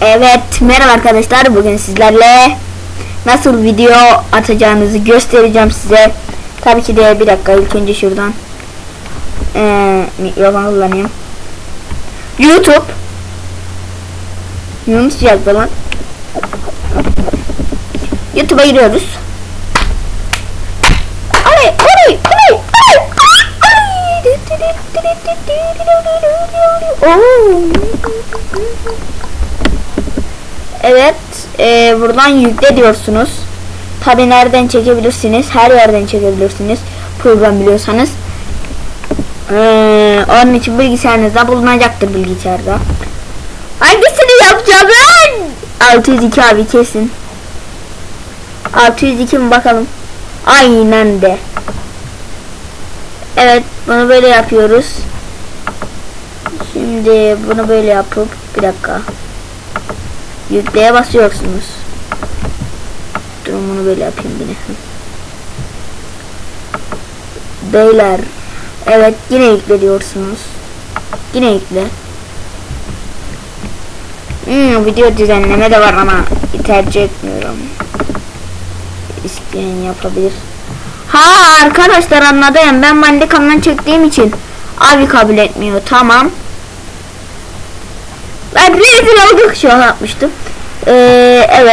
Evet merhaba arkadaşlar bugün sizlerle nasıl video atacağınızı göstereceğim size. Tabii ki de bir dakika ilk önce şuradan ee, mikrofon kullanayım. YouTube Yunus yazdı lan. YouTube'a giriyoruz. Ay ay. Oo. Evet, e, buradan yükle diyorsunuz. Tabi nereden çekebilirsiniz? Her yerden çekebilirsiniz. Program biliyorsanız. Ee, onun için bilgisayarınızda bulunacaktır bilgisayarda. Hangisini yapacağım ben? 602 abi kesin. 602 mi bakalım? Aynen de. Evet, bunu böyle yapıyoruz. Şimdi bunu böyle yapıp bir dakika. Yükleye basıyorsunuz. Durun bunu böyle yapayım yine. Beyler. Evet yine yükle diyorsunuz. Yine yükle. Hmm, video düzenleme de var ama tercih etmiyorum. İsteyen yapabilir. Ha arkadaşlar anladım. Ben Bandicam'dan çektiğim için abi kabul etmiyor. Tamam. Ben rezil olduk şu an yapmıştım. Ee, evet.